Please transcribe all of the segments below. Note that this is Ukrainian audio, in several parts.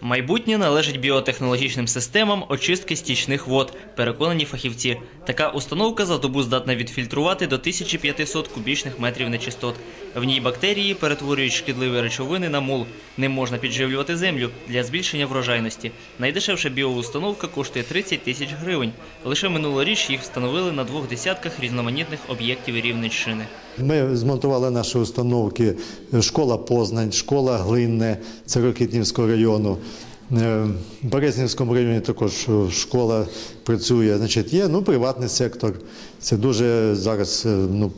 Майбутнє належить біотехнологічним системам очистки стічних вод, переконані фахівці. Така установка за добу здатна відфільтрувати до 1500 кубічних метрів нечистот. В ній бактерії перетворюють шкідливі речовини на мул. Ним можна підживлювати землю для збільшення врожайності. Найдешевша біоустановка коштує 30 тисяч гривень. Лише минулоріч їх встановили на двох десятках різноманітних об'єктів Рівненщини. Ми змонтували наші установки школа Познань, школа Глинне, це Рокітнівського району. Е, В Березнівському районі також школа працює. Значить, є ну, приватний сектор. Це дуже зараз е, ну,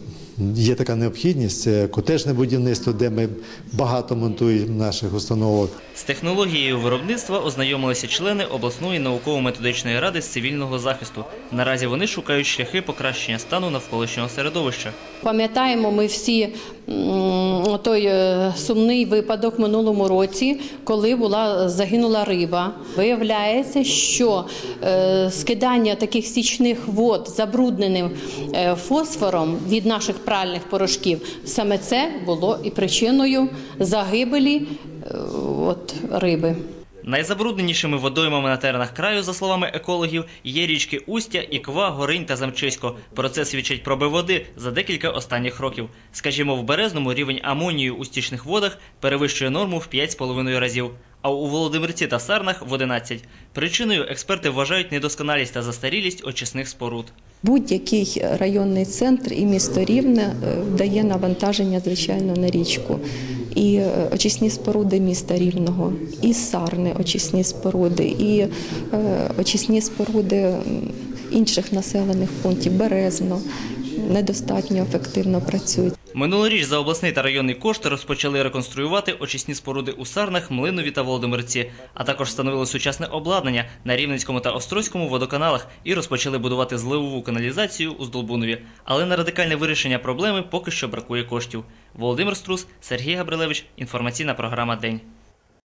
є така необхідність. Це котежне будівництво, де ми багато монтуємо наших установок. З технологією виробництва ознайомилися члени обласної науково-методичної ради з цивільного захисту. Наразі вони шукають шляхи покращення стану навколишнього середовища. Пам'ятаємо ми всі той е, сумний випадок минулому році, коли була загинула риба. Виявляється, що е, скидання таких стічних вод забрудненим е, фосфором від наших пральних порошків саме це було і причиною загибелі от, риби. Найзабрудненішими водоймами на теренах краю, за словами екологів, є річки Устя, Іква, Горинь та Замчисько. Про це свідчать проби води за декілька останніх років. Скажімо, в Березному рівень амонію у стічних водах перевищує норму в 5,5 разів. А у Володимирці та Сарнах в 11. Причиною експерти вважають недосконалість та застарілість очисних споруд. Будь-який районний центр і місто Рівне е, дає навантаження, звичайно, на річку. І е, очисні споруди міста Рівного, і Сарни очисні споруди, і е, очисні споруди інших населених пунктів Березно недостатньо ефективно працюють. Минулоріч за обласний та районний кошти розпочали реконструювати очисні споруди у Сарнах, Млинові та Володимирці, а також встановили сучасне обладнання на Рівненському та Острозькому водоканалах і розпочали будувати зливову каналізацію у Здолбунові. Але на радикальне вирішення проблеми поки що бракує коштів. Володимир Струс, Сергій Габрилевич. Інформаційна програма День.